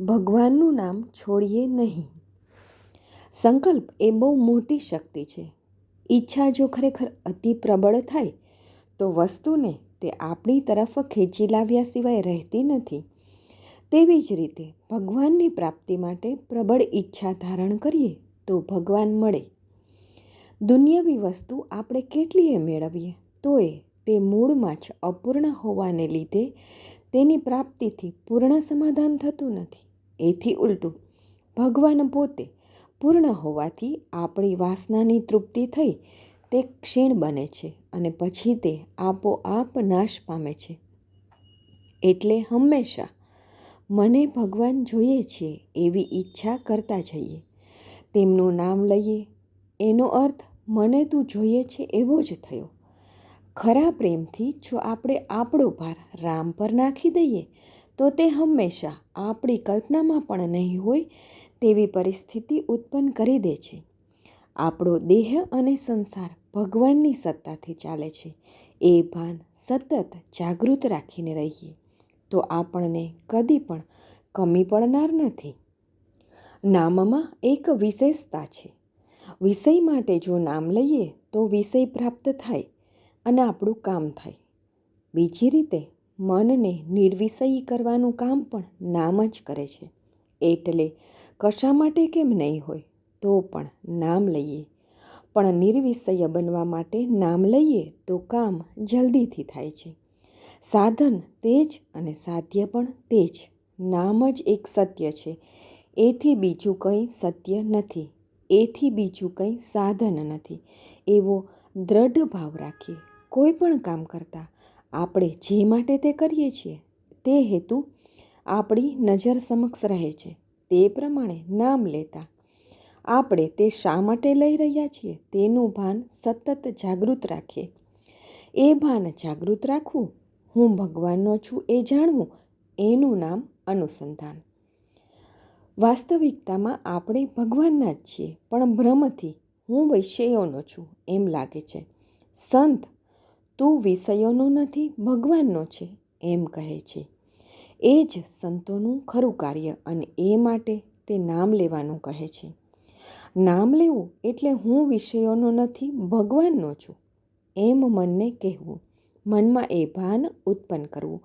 ભગવાનનું નામ છોડીએ નહીં. સંકલ્પ એ બહુ મોટી શક્તિ છે. ઈચ્છા જો ખરેખર અતિ પ્રબળ થાય, તો વસ્તુને તે આપણી તરફ ખેંચી લાવ્યા સિવાય રહેતી નથી. તેવી જ રીતે ભગવાનની પ્રાપ્તિ માટે પ્રબળ ઈચ્છા ધારણ કરીએ, તો ભગવાન મળે. દુનિયાવી વસ્તુ આપણે કેટલીએ મેળવીએ, તોય તે મૂળમાં જ અપૂર્ણ હોવાને લીધે તેની પ્રાપ્તિથી પૂર્ણ સમાધાન થતું નથી. એથી ઉલટું. ભગવાન પોતે પૂર્ણ હોવાથી આપણી વાસનાની તૃપ્તિ થઈ તે ક્ષીણ બને છે અને પછી તે આપોઆપ નાશ પામે છે. એટલે હંમેશા મને ભગવાન જોઈએ છે એવી ઈચ્છા કરતા જઈએ. તેમનું નામ લઈએ. એનો અર્થ મને તું જોઈએ છે એવો જ થયો. ખરા પ્રેમથી જો આપણે આપણો ભાર રામ પર નાખી દઈએ તો તે હંમેશા આપણી કલ્પનામાં પણ નહીં હોય તેવી પરિસ્થિતિ ઉત્પન્ન કરી દે છે. આપણો દેહ અને સંસાર ભગવાનની સત્તાથી ચાલે છે. એ ભાન સતત જાગૃત રાખીને રહીએ. તો આપણને કદી પણ કમી પડનાર નથી. નામમાં એક વિશેષતા છે. વિષય માટે જો નામ લઈએ તો વિષય પ્રાપ્ત થાય અને આપણું કામ થાય. બીજી રીતે મનને નિર્વિષયી કરવાનું કામ પણ નામ જ કરે છે. એટલે કશા માટે કેમ નહીં હોય, તો પણ નામ લઈએ. પણ નિર્વિષય બનવા માટે નામ લઈએ તો કામ જલ્દીથી થાય છે. સાધન તે જ અને સાધ્ય પણ તે જ નામ જ એક સત્ય છે. એથી બીજું કંઈ સત્ય નથી. એથી બીજું કંઈ સાધન નથી. એવો દ્રઢ ભાવ રાખીએ. કોઈ પણ કામ કરતાં આપણે જે માટે તે કરીએ છીએ, તે હેતુ આપણી નજર સમક્ષ રહે છે. તે પ્રમાણે નામ લેતા આપણે તે શા માટે લઈ રહ્યા છીએ, તેનું ભાન સતત જાગૃત રાખીએ. એ ભાન જાગૃત રાખવું, હું ભગવાનનો છું એ જાણવું, એનું નામ અનુસંધાન. વાસ્તવિકતામાં આપણે ભગવાનના જ છીએ, પણ ભ્રમથી હું વૈષયોનો છું એમ લાગે છે. સંત તું વિષયોનો નથી, ભગવાનનો છે, એમ કહે છે. એ જ સંતોનું ખરું કાર્ય અને એ માટે તે નામ લેવાનું કહે છે. નામ લેવું એટલે હું વિષયોનો નથી, ભગવાનનો છું, એમ મનને કહેવું. મનમાં એ ભાન ઉત્પન્ન કરવું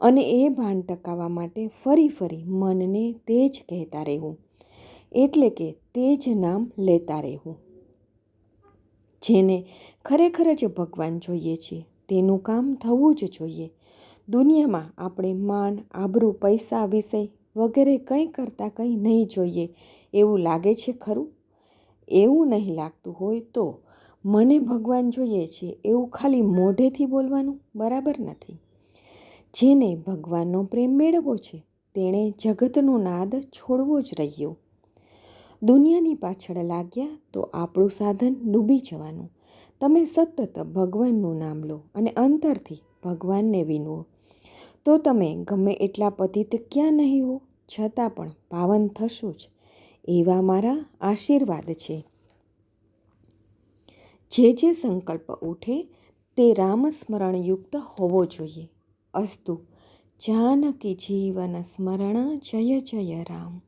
અને એ ભાન ટકાવવા માટે ફરી ફરી મનને તે જ કહેતા રહેવું. એટલે કે તે જ નામ લેતા રહેવું. જેને ખરેખર જ ભગવાન જોઈએ છે, તેનું કામ થવું જ જોઈએ. દુનિયામાં આપણે માન, આબરૂ, પૈસા વિષય વગેરે કંઈ કરતાં કંઈ નહીં જોઈએ. એવું લાગે છે ખરું? એવું નહીં લાગતું હોય તો મને ભગવાન જોઈએ છે એવું ખાલી મોઢેથી બોલવાનું બરાબર નથી. જેને ભગવાનનો પ્રેમ મેળવવો છે, તેણે જગતનો નાદ છોડવો જ રહ્યો. દુનિયાની પાછળ લાગ્યા તો આપણું સાધન ડૂબી જવાનું. તમે સતત ભગવાનનું નામ લો અને અંતરથી ભગવાનને વિનવો. તો તમે ગમે એટલા પતિત ક્યાં નહીં હો, છતાં પણ પાવન થશો જ. એવા મારા આશીર્વાદ છે. જે જે સંકલ્પ ઉઠે તે રામસ્મરણયુક્ત હોવો જોઈએ. અસ્તુ, જાનકી જીવન સ્મરણ જય જય રામ.